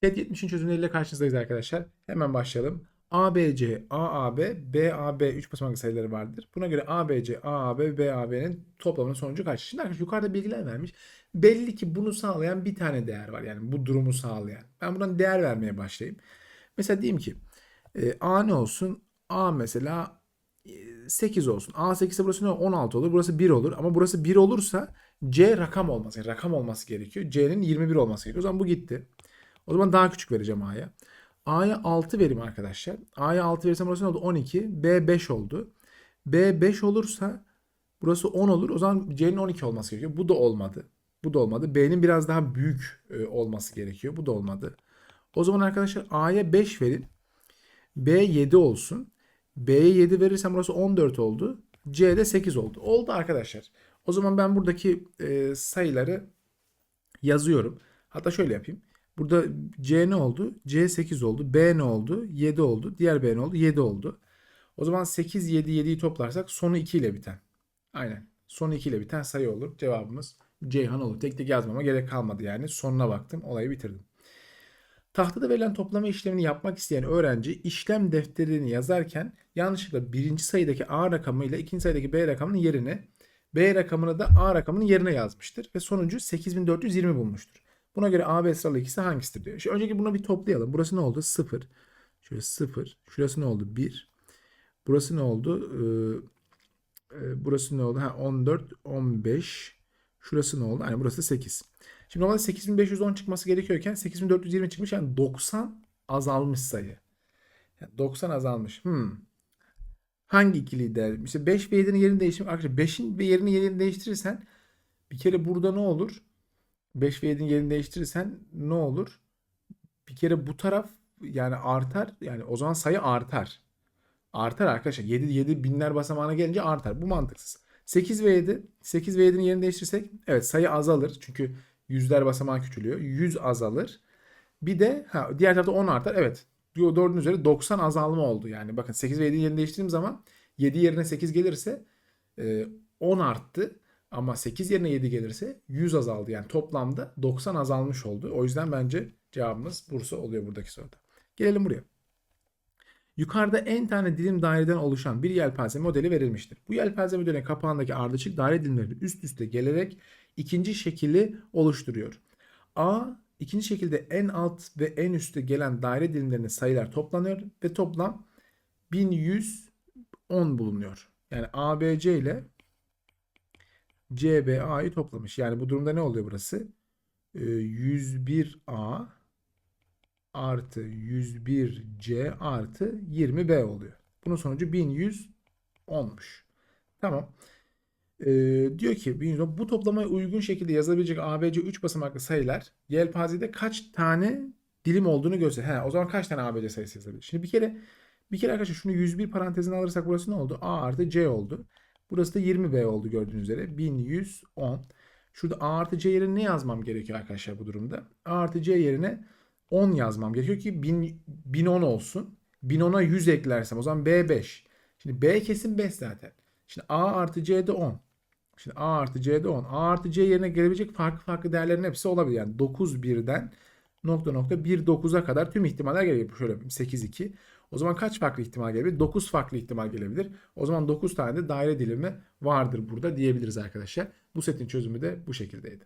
TET 70'in çözümleriyle karşınızdayız arkadaşlar. Hemen başlayalım. ABC, AAB, BAB 3 basamaklı sayıları vardır. Buna göre ABC, AAB BAB'nin toplamının sonucu kaç? Şimdi arkadaşlar yukarıda bilgiler vermiş. Belli ki bunu sağlayan bir tane değer var. Yani bu durumu sağlayan. Ben buradan değer vermeye başlayayım. Mesela diyeyim ki e, A ne olsun? A mesela e, 8 olsun. A 8 ise burası ne? 16 olur. Burası 1 olur. Ama burası 1 olursa C rakam olması. Yani rakam olması gerekiyor. C'nin 21 olması gerekiyor. O zaman bu gitti. O zaman daha küçük vereceğim A'ya. A'ya 6 verim arkadaşlar. A'ya 6 verirsem burası ne oldu? 12. B 5 oldu. B 5 olursa burası 10 olur. O zaman C'nin 12 olması gerekiyor. Bu da olmadı. Bu da olmadı. B'nin biraz daha büyük e, olması gerekiyor. Bu da olmadı. O zaman arkadaşlar A'ya 5 verin. B 7 olsun. B'ye 7 verirsem burası 14 oldu. C'de 8 oldu. Oldu arkadaşlar. O zaman ben buradaki e, sayıları yazıyorum. Hatta şöyle yapayım. Burada C ne oldu? C 8 oldu. B ne oldu? 7 oldu. Diğer B ne oldu? 7 oldu. O zaman 8, 7, 7'yi toplarsak sonu 2 ile biten. Aynen. Sonu 2 ile biten sayı olur. Cevabımız Ceyhan olur. Tek tek yazmama gerek kalmadı yani. Sonuna baktım. Olayı bitirdim. Tahtada verilen toplama işlemini yapmak isteyen öğrenci işlem defterini yazarken yanlışlıkla birinci sayıdaki A rakamıyla ikinci sayıdaki B rakamının yerine B rakamını da A rakamının yerine yazmıştır ve sonucu 8420 bulmuştur. Buna göre AB sıralı ikisi hangisidir diyor. Şimdi önceki bunu bir toplayalım. Burası ne oldu? 0. Şöyle 0. Şurası ne oldu? 1. Burası ne oldu? Ee, e, burası ne oldu? Ha 14, 15. Şurası ne oldu? Hani burası 8. Şimdi normalde 8510 çıkması gerekiyorken 8420 çıkmış. Yani 90 azalmış sayı. Yani 90 azalmış. Hmm. Hangi ikili değer? İşte 5 ve 7'nin yerini değiştirmek. Arkadaşlar 5'in ve yerini yerini değiştirirsen bir kere burada ne olur? 5 ve 7'nin yerini değiştirirsen ne olur? Bir kere bu taraf yani artar. Yani o zaman sayı artar. Artar arkadaşlar. 7, 7 binler basamağına gelince artar. Bu mantıksız. 8 ve 7. 8 ve 7'nin yerini değiştirirsek evet sayı azalır. Çünkü yüzler basamağı küçülüyor. 100 azalır. Bir de ha, diğer tarafta 10 artar. Evet. Gördüğünüz üzere 90 azalma oldu. Yani bakın 8 ve 7'nin yerini değiştirdiğim zaman 7 yerine 8 gelirse e, 10 arttı. Ama 8 yerine 7 gelirse 100 azaldı. Yani toplamda 90 azalmış oldu. O yüzden bence cevabımız Bursa oluyor buradaki soruda. Gelelim buraya. Yukarıda en tane dilim daireden oluşan bir yelpaze modeli verilmiştir. Bu yelpaze modelinin kapağındaki ardışık daire dilimleri üst üste gelerek ikinci şekili oluşturuyor. A ikinci şekilde en alt ve en üstte gelen daire dilimlerinin sayılar toplanıyor ve toplam 1110 bulunuyor. Yani ABC ile CBA'yı toplamış. Yani bu durumda ne oluyor burası? Ee, 101A artı 101C artı 20B oluyor. Bunun sonucu 1100 olmuş. Tamam. Ee, diyor ki 1110 bu toplamaya uygun şekilde yazılabilecek ABC 3 basamaklı sayılar yelpazede kaç tane dilim olduğunu gösterir. He, o zaman kaç tane ABC sayısı yazılabilir? Şimdi bir kere bir kere arkadaşlar şunu 101 parantezine alırsak burası ne oldu? A artı C oldu. Burası da 20B oldu gördüğünüz üzere. 1110. Şurada A artı C yerine ne yazmam gerekiyor arkadaşlar bu durumda? A artı C yerine 10 yazmam gerekiyor ki 1000, 1010 olsun. 1010'a 100 eklersem o zaman B 5. Şimdi B kesin 5 zaten. Şimdi A artı C'de 10. Şimdi A artı C'de 10. A artı C yerine gelebilecek farklı farklı değerlerin hepsi olabilir. Yani 9 birden nokta nokta 1 9'a kadar tüm ihtimaller gelebilir. Şöyle yapayım 8 2. O zaman kaç farklı ihtimal gelebilir? 9 farklı ihtimal gelebilir. O zaman 9 tane de daire dilimi vardır burada diyebiliriz arkadaşlar. Bu setin çözümü de bu şekildeydi.